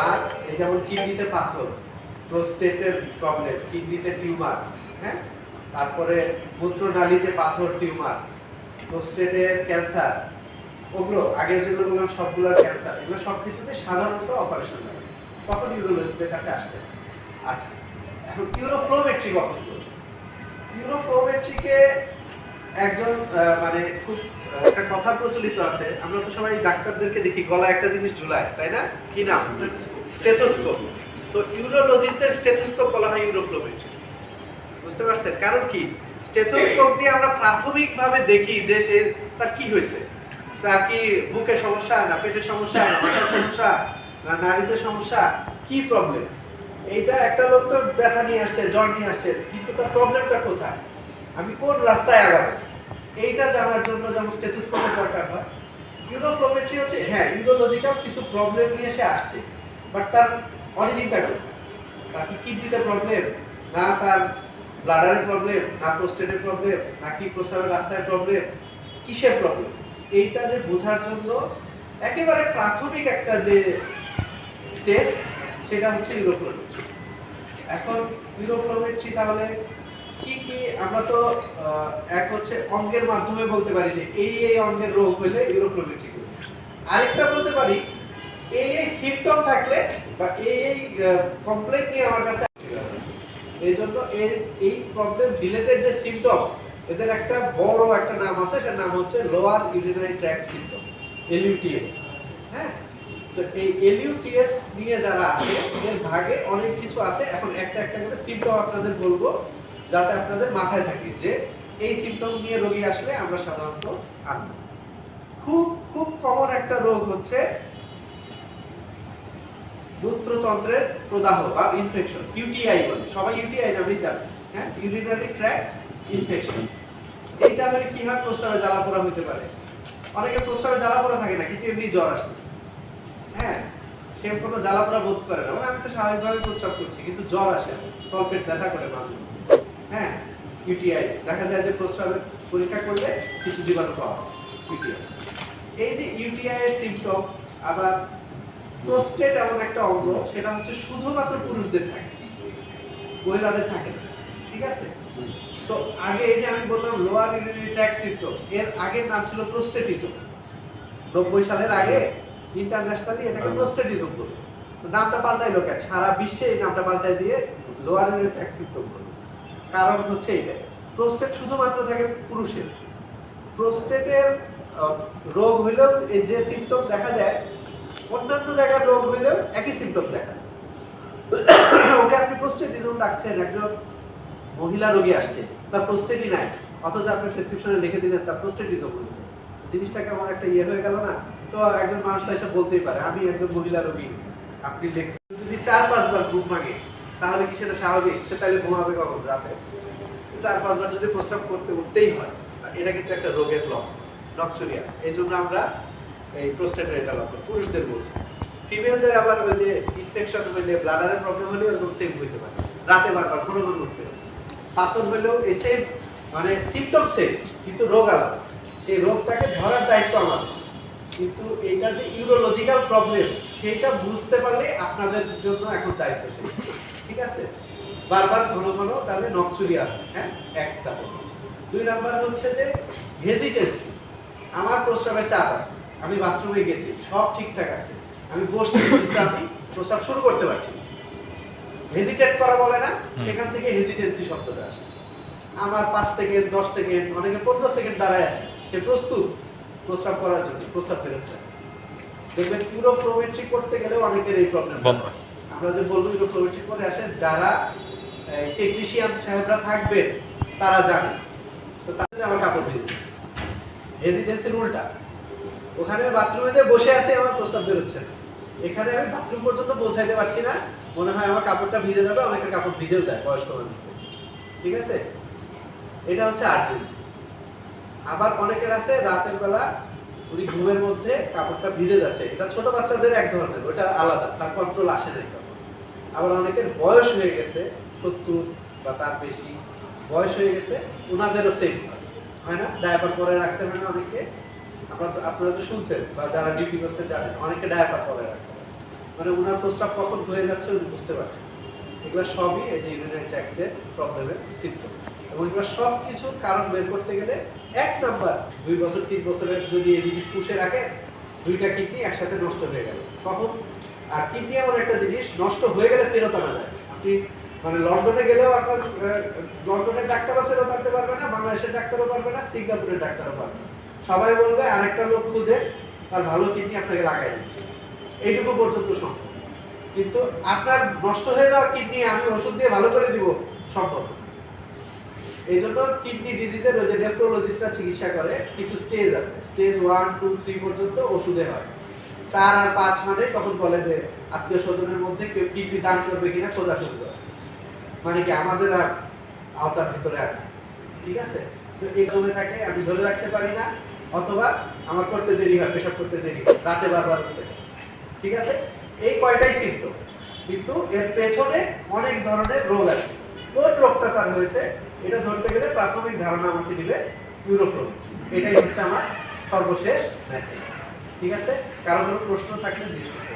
আর এই যেমন কিডনিতে পাথর প্রোস্টেটের প্রবলেম কিডনিতে টিউমার হ্যাঁ? তারপরে মূত্রনালীতে পাথর, টিউমার প্রোস্টেটের ক্যান্সার, ওগুলো আগের যেগুলো বললাম সবগুলোর ক্যান্সার, এগুলো সব কিছুতে সাধারণত অপারেশন লাগে তখন ইউরোলজিস্টদের কাছে আসতে আচ্ছা এখন ইউরোফ্লোমেট্রি কখন? ইউরোফ্লোমেট্রিকে একজন মানে খুব একটা কথা প্রচলিত আছে। আমরা তো সবাই ডাক্তারদেরকে দেখি, গলায় একটা জিনিস ঝুলায়, তাই না? কি নাম? স্টেথোস্কোপ। তো ইউরোলজিস্টদের স্টেথোস্কোপ বলা হয় ইউরোফ্লোমেট্রি বুঝতে পারছেন? কারণ কি? স্টেথোস্কোপ দিয়ে আমরা প্রাথমিকভাবে দেখি যে সে, তার কি হয়েছে। তার কি বুকে সমস্যা, না পেটের সমস্যা, না মাথার সমস্যা, না নারীতে সমস্যা? কি প্রবলেম এইটা একটা লোক তো ব্যথা নিয়ে আসছে, জ্বর নিয়ে আসছে, কিন্তু তার প্রবলেমটা কোথায়? আমি কোন রাস্তায় আগাবো? এইটা জানার জন্য যেমন স্টেথোস্কোপের দরকার হয়। ইউরোফ্লোমেট্রি হচ্ছে হ্যাঁ ইউরোলজিক্যাল কিছু প্রবলেম নিয়ে সে আসছে বাট তার অরিজিনটা তার কি কিডনিতে প্রবলেম না তার ব্লাডারের প্রবলেম না প্রোস্টেটের প্রবলেম না কি প্রস্রাবের রাস্তায় প্রবলেম কিসের প্রবলেম এইটা যে বোঝার জন্য একেবারে প্রাথমিক একটা যে টেস্ট সেটা হচ্ছে ইউরোফ্লোমেট্রি এখন ইউরোফ্লোমেট্রি তাহলে কি কি আমরা তো এক হচ্ছে অঙ্গের মাধ্যমে বলতে পারি যে এই এই অঙ্গের রোগ হলে ইউরোফ্লোমেট্রি করবে আরেকটা বলতে পারি, এই এই সিমটম থাকলে বা এই এই কমপ্লেন নিয়ে আমার কাছে এই জন্য এর এই প্রবলেম রিলেটেড যে সিমটম এদের একটা বড় একটা নাম আছে, এটার নাম হচ্ছে lower urinary tract symptom LUTS হ্যাঁ? তো এই এলইউটিএস নিয়ে যারা আছে, এর ভাগে অনেক কিছু আছে, এখন একটা একটা করে সিমটম আপনাদের বলব। যাতে আপনাদের মাথায় থাকে যে এই সিমটম নিয়ে রোগী আসলে আমরা সাধারণত আনব খুব খুব কমন একটা রোগ হচ্ছে মূত্রতন্ত্রের প্রদাহ বা ইনফেকশন ইউটিআই বলে। সবাই ইউটিআই নামেই জানে হ্যাঁ? ইউরিনারি ট্র্যাক্ট ইনফেকশন এইটা হলে কি হয়? প্রস্রাবে জ্বালা পোড়া হতে পারে। অনেকে প্রস্রাবে জ্বালা পোড়া থাকে না, কিন্তু এমনি জ্বর আসতেছে। হ্যাঁ? সে কোনো জ্বালা পোড়া বোধ করে না। মানে আমি তো স্বাভাবিকভাবে প্রস্রাব করছি, কিন্তু জ্বর আসে তলপেট ব্যথা করে মাঝে। হ্যাঁ ইউটিআই দেখা যায় যে প্রস্রাবের পরীক্ষা করলে কিছু জীবাণু পাওয়া ইউটিআই এই যে ইউটিআই এর সিমটম আবার প্রোস্টেট এমন একটা অঙ্গ সেটা হচ্ছে শুধুমাত্র পুরুষদের থাকে মহিলাদের থাকে না ঠিক আছে? তো আগে এই যে আমি বললাম লোয়ার ইউরিনারি ট্র্যাক্ট সিমটম এর আগের নাম ছিল প্রোস্টেটিজম নব্বই সালের আগে ইন্টারন্যাশনালি এটাকে প্রোস্টেটিজম বলে। তো নামটা পাল্টাইলো কেন? সারা বিশ্বে এই নামটা পাল্টাই দিয়ে লোয়ার ইউরিনারি ট্র্যাক্ট সিমটম বলে। কারণ হচ্ছে এটা প্রোস্টেট শুধুমাত্র থাকে পুরুষের। প্রোস্টেটের রোগ হইলেও যে সিমটম দেখা যায়, অন্যান্য জায়গার রোগ হইলেও একই সিমটম দেখা যায়। ওকে আপনি প্রোস্টেটিজম ডাকছেন, একজন মহিলা রোগী আসছে, তার প্রোস্টেটই নাই, অথচ আপনি প্রেসক্রিপশনে লিখে দিলেন, তার প্রোস্টেটিজম হয়েছে। জিনিসটা কেমন একটা ইয়ে হয়ে গেল না? তো একজন মানুষ তো এসে বলতেই পারে, আমি একজন মহিলা রোগী, আপনি লেখছেন যদি চার পাঁচবার ঘুম ভাঙে তাহলে কি সেটা স্বাভাবিক? সে তাহলে ঘুমাবে কখন রাতে? চার পাঁচবার যদি প্রস্রাব করতে উঠতেই হয় এটা কিন্তু একটা রোগের লক্ষণ নকচুরিয়া এই জন্য আমরা এই প্রোস্টেটের এটা লক্ষণ পুরুষদের বলছি। ফিমেলদের আবার ওই যে ইনফেকশন হইলে ব্লাডারের প্রবলেম হলে ওরকম সেম হইতে পারে। রাতে বারবার ঘন ঘন উঠতে পাথর হইলেও এই সেম মানে সিমটম সেম কিন্তু রোগ আলাদা। সেই রোগটাকে ধরার দায়িত্ব আমার কিন্তু এটা যে ইউরোলজিক্যাল প্রবলেম সেটা বুঝতে পারলে আপনাদের জন্য এখন দায়িত্বশীল। ঠিক আছে? বারবার ঘন ঘন তাহলে নকচুরিয়া হয়, হ্যাঁ? একটা দুই নাম্বার হচ্ছে যে হেজিটেন্সি আমার প্রস্রাবের চাপ আছে আমি বাথরুমে গেছি সব ঠিকঠাক আছে। আমি বসছি কিন্তু আমি প্রস্রাব শুরু করতে পারছি না। হেজিটেট করা বলে না সেখান থেকে হেজিটেন্সি শব্দটা আসছে। আমার পাঁচ সেকেন্ড দশ সেকেন্ড অনেকে পনেরো সেকেন্ড দাঁড়ায় আছে সে প্রস্তুত। প্রস্রাব করার জন্য প্রস্রাব ফেরত চায় দেখবেন ইউরোফ্লোমেট্রি করতে গেলেও অনেকের এই প্রবলেম আমরা যে বলব ইউরোফ্লোমেট্রি করে আসে যারা টেকনিশিয়ান সাহেবরা থাকবেন তারা জানে তো তাদের আমার কাপড় ভিজে হেজিটেন্সির উল্টা। ওখানে বাথরুমে যে বসে আছে আমার প্রস্রাব বেরোচ্ছে না। এখানে আমি বাথরুম পর্যন্ত পৌঁছাইতে পারছি না। মনে হয় আমার কাপড়টা ভিজে যাবে অনেকের কাপড় ভিজেও যায় বয়স্ক মানুষ ঠিক আছে? এটা হচ্ছে আর্জেন্সি আবার অনেকের আছে রাতের বেলা উনি ঘুমের মধ্যে কাপড়টা ভিজে যাচ্ছে। এটা ছোট বাচ্চাদের এক ধরনের, ওটা আলাদা, তার কন্ট্রোল আসে না তখন আবার অনেকের বয়স হয়ে গেছে, সত্তর বা তার বেশি বয়স হয়ে গেছে, ওনাদেরও সেম হয়। না? ডায়াপার পরে রাখতে হয় না অনেকে। আপনারা আপনারা তো শুনছেন বা যারা ডিউটি করছে জানেন, অনেকে ডায়াপার পরে রাখতে হয় মানে ওনার প্রস্রাব কখন হয়ে যাচ্ছে উনি বুঝতে পারছেন এগুলো সবই এই যে ইউরিনারি ট্র্যাক্টের প্রবলেমের সিম্পটম এবং এগুলো সব কিছুর কারণ বের করতে গেলে এক নাম্বার দুই বছর, তিন বছরের যদি এই জিনিস পুষে রাখেন দুইটা কিডনি একসাথে নষ্ট হয়ে গেল। তখন আর কিডনি এমন একটা জিনিস, নষ্ট হয়ে গেলে ফেরত আনা যায়। আপনি মানে লন্ডনে গেলেও আপনার লন্ডনের ডাক্তারও ফেরত আনতে পারবে না, বাংলাদেশের ডাক্তারও পারবে না, সিঙ্গাপুরের ডাক্তারও পারবে না। সবাই বলবে, আরেকটা লোক খুঁজে, তার ভালো কিডনি আপনাকে লাগাই দিচ্ছে। এইটুকু পর্যন্ত সম্ভব। কিন্তু আপনার নষ্ট হয়ে যাওয়া কিডনি আমি ওষুধ দিয়ে ভালো করে দিব, সম্ভব। এই জন্য কিডনি ডিজিজের ওই যে নেফ্রোলজিস্টরা চিকিৎসা করে, কিছু স্টেজ আছে। স্টেজ ওয়ান টু থ্রি পর্যন্ত ওষুধে হয়। চার আর পাঁচ মানে তখন বলে যে আত্মীয় স্বজনের মধ্যে কেউ কিডনি দান করবে কিনা খোঁজা শুরু করে। মানে কি আমাদের আর আওতার ভিতরে আর ঠিক আছে? তো এই জমে থাকে আমি ধরে রাখতে পারি না, অথবা আমার করতে দেরি হয়, পেশাব করতে দেরি হয়, রাতে বারবার উঠতে। ঠিক আছে? এই কয়টাই সিমটম কিন্তু এর পেছনে অনেক ধরনের রোগ আছে। কোন রোগটা তার হয়েছে? এটা ধরতে গেলে প্রাথমিক ধারণা আমাকে দিবে ইউরোপ্রোম এটাই হচ্ছে আমার সর্বশেষ মেসেজ ঠিক আছে? কারও কোনো প্রশ্ন থাকলে জিজ্ঞেস করতে।